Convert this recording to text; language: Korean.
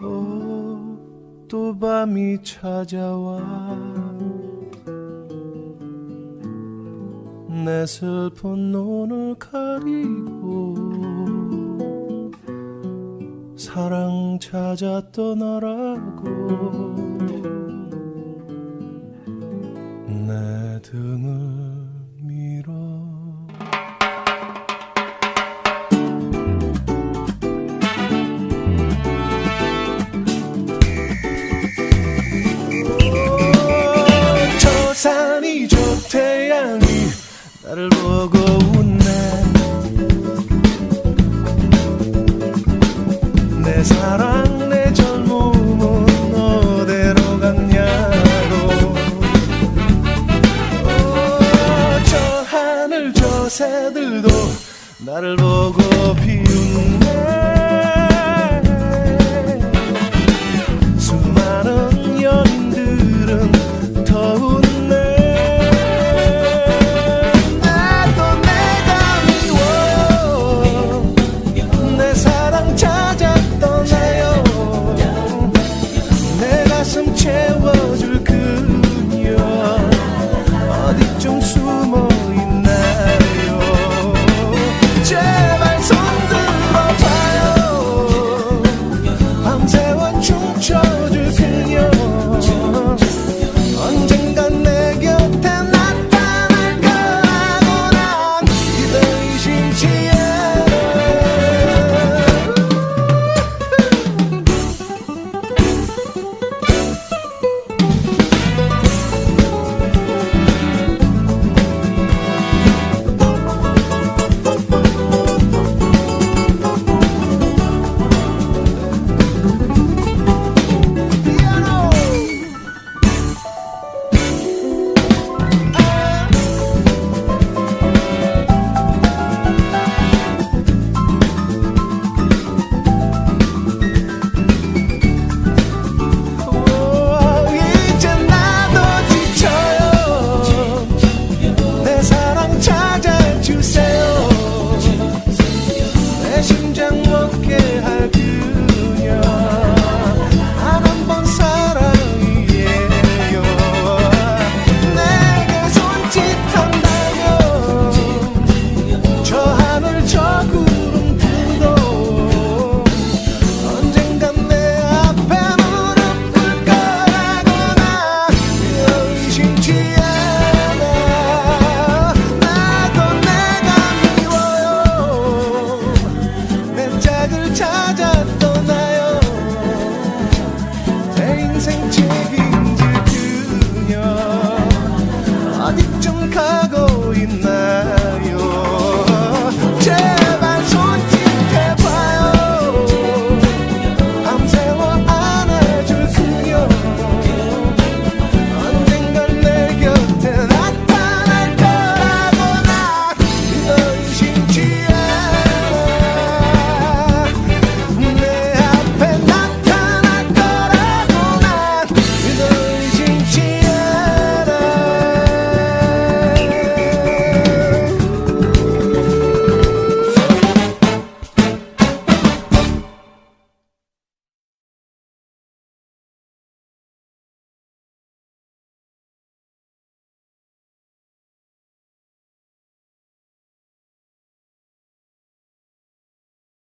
어, 또 밤이 찾아와 내 슬픈 눈을 가리고 사랑 찾아 떠나라고 나를 보고 비웃네. 수많은 연인들은 더 웃네. 나도 내가 미워요 내 사랑 찾아 떠나요. 내 가슴 채워줄 찾아